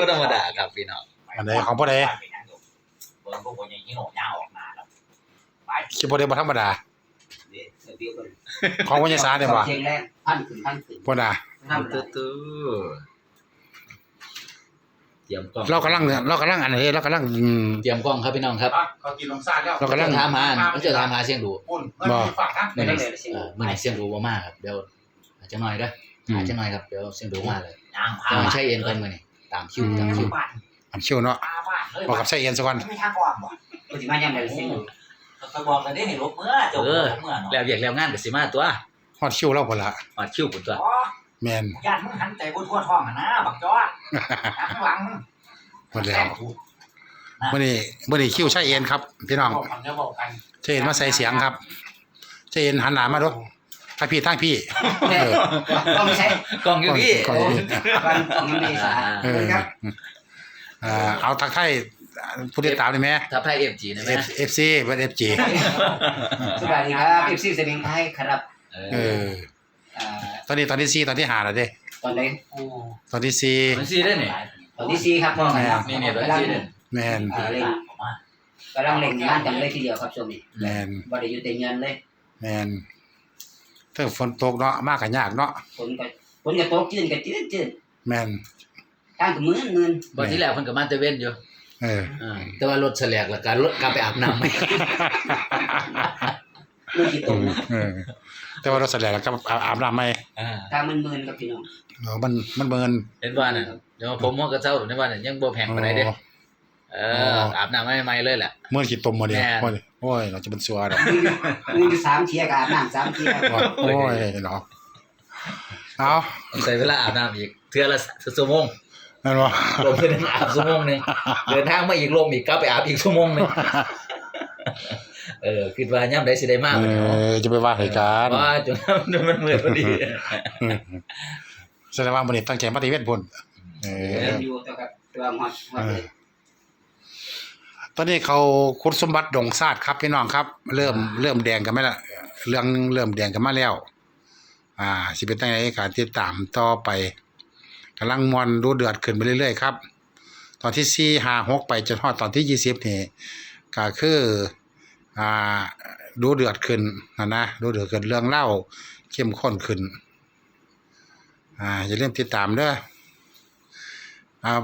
บ่ธรรมดาครับพี่น้อง อันไหนของผู้ใดเบิ่งพวกคนอย่างนี้โหนยาวออกมาแล้วไปคิดบ่ได้บ่ธรรมดาเดี๋ยวเดี๋ยวกันของวิญญาณเนี่ยบ่เพลงแรกพันขึ้นพันขึ้นบ่น่ะทำตื้อตื้อเตรียมกล้องเรากำลังเรากำลังอันนี้เรากำลังอืม เตรียมกล้องครับพี่น้องครับเขากินลงซาดแล้วเรากำลัง ถามหาเขาจะถามหาเสียงดูปุ่นเมื่อมีฝากนะมื่อนี้เอ่อมื่อนี้เสียงดูบ่มากครับเดี๋ยวอาจจะหน่อยเด้ออืมอาจจะหน่อยครับเดี๋ยวเสียงดูมาเลยยางพาจะมาใช้เอ็นก่อนมื้อนี้ ตามคิวตามคิวบ้านอันคิวเนาะพาบ้านเลยบอกกับใส่เอ็นซะก่อนไม่ทางก่อนบ่ปฏิมายังไงสิเขาบอกกันได้เห็นลบเมื่อจบเมื่อเนาะแล้วเวียกแล้วงานก็สิมาตัวฮอดคิวเราพุ่นละฮอดคิวพุ่นตัวอ๋อแม่นญาติมึงหันใจบนทั่วท้องอะนะบักจอดข้างหลังมึงหมดแล้วมื้อนี้มื้อนี้คิวใช้เอ็นครับ พี่น้องบอกกันจะบอกกันใช้เอ็นมาใส่เสียงครับใช้เอ็นหันหน้ามาดู ทางพี่ทางพี่เนี่ยก็ไม่ใช่กล้องอยู่พี่กล้องอยู่พี่บ้านของมันดีสาเอออ่าเอาทักทายผู้ติดตามได้ไหมทับไทย FG ได้ไหม F FC เป็น FG สวัสดีครับเอฟซีเซมิงไทยครับเอเออออ่าตอนนี้ตอนที่สี่ตอนที่ห้าแล้วเด้ตอนนี้ตอนที่สี่มันสิได้นี่ตอนที่สี่ครับพ่อครับนี่นี่ตอนที่สี่เด้อแมนอ่าเล่นกำลังเล่นงานกันเลยทีเดียวครับช่วงนี้แมนบ่ได้อยู่แต่เงินเลย แมน ถ้าฝนตกเนาะมากกันยากเนาะฝนก็ฝนก็ตกจืดก็จืดจืดแมนทางก็มืนมืนบ่ที่แล้วเพิ่นก็มาแต่เว้นอยู่เอออ่าแต่ว่ารถแสลกแล้วก็รถกลับไปอาบน้ำไหมมืนกี่ตกเออแต่ว่าเราแสดงแล้วก็อาอาบน้ำไหมอ่าทางมันมืนครับพี่น้องเออมันมันเบิร์นเห็นว่าน่ะเดี๋ยวผมว่าก็เจ้าในว่าน่ะยังบ่แพงปานใดเด้ เอออาบน้ำใหม่ๆเลยแหละเมื่อขีดตมมาเดียวแม่นโอ้ยโอ้ยเราจะเป็นสัวดอกมืนมืนอยู่สามเทียกับอาบน้ำสามเทียโอ้ยเนาะเอาใส่เวลาอาบน้ำอีกเทื่อละชั่วโมงนั่นวะลมเทื่อนึงอาบชั่วโมงหนึงเดินทางมาอีกลมอีกกลับไปอาบอีกชั่วโมงหนึงเออคิดว่าย่ำได้สิได้มากเอเลยเนาะอจะไปว่าเหตุการณ์ว่าจนมันมืดพอดีแสดงว่ามันนี้ตั้งใจมาตีเวทพุ่นเออเล่นอยู่แต่กับตัวฮอดฮอดเลย ตอนนี้เขาคุดสมบัติดงซาดครับพี่น้องครับ เริ่มเริ่มแดงกันไหมล่ะเรื่องเริ่มแดงกันมาแล้ว อ่าสิเป็นตั้งใจการติดตามต่อไปกำลังมวนดูเดือดขึ้นไปเรื่อยๆครับ ตอนที่สี่ห้าหกไปจนฮอดตอนที่ยี่สิบนี่ก็คืออ่าดูเดือดขึ้นนะนะดูเดือดขึ้นเรื่องเล่าเข้มข้นขึ้น อ่าอย่าลืมติดตามเด้ออ่า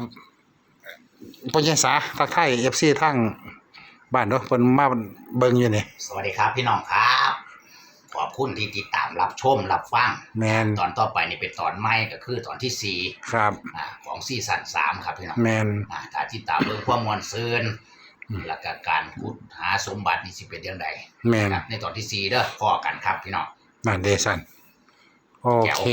ปญญาสาทักทายเอฟซีทั้งบ้านเนาะเพิ่นมาเบิ่งอยู่นี่ สวัสดีครับพี่น้องครับ ขอบคุณที่ติดตามรับชมรับฟังแมนตอนต่อไปนี่เป็นตอนใหม่ก็คือตอนที่สี่ครับ อ่าของซีซั่นสามครับพี่น้องแมน อ่าถ้าติดตามเรื่องความมวลซืนอืม แล้วก็การขุดหาสมบัตินี่สิเป็นยังไงแมน ครับในตอนที่สี่เด้อพอกันครับพี่น้อง นั่นเดซันโอเค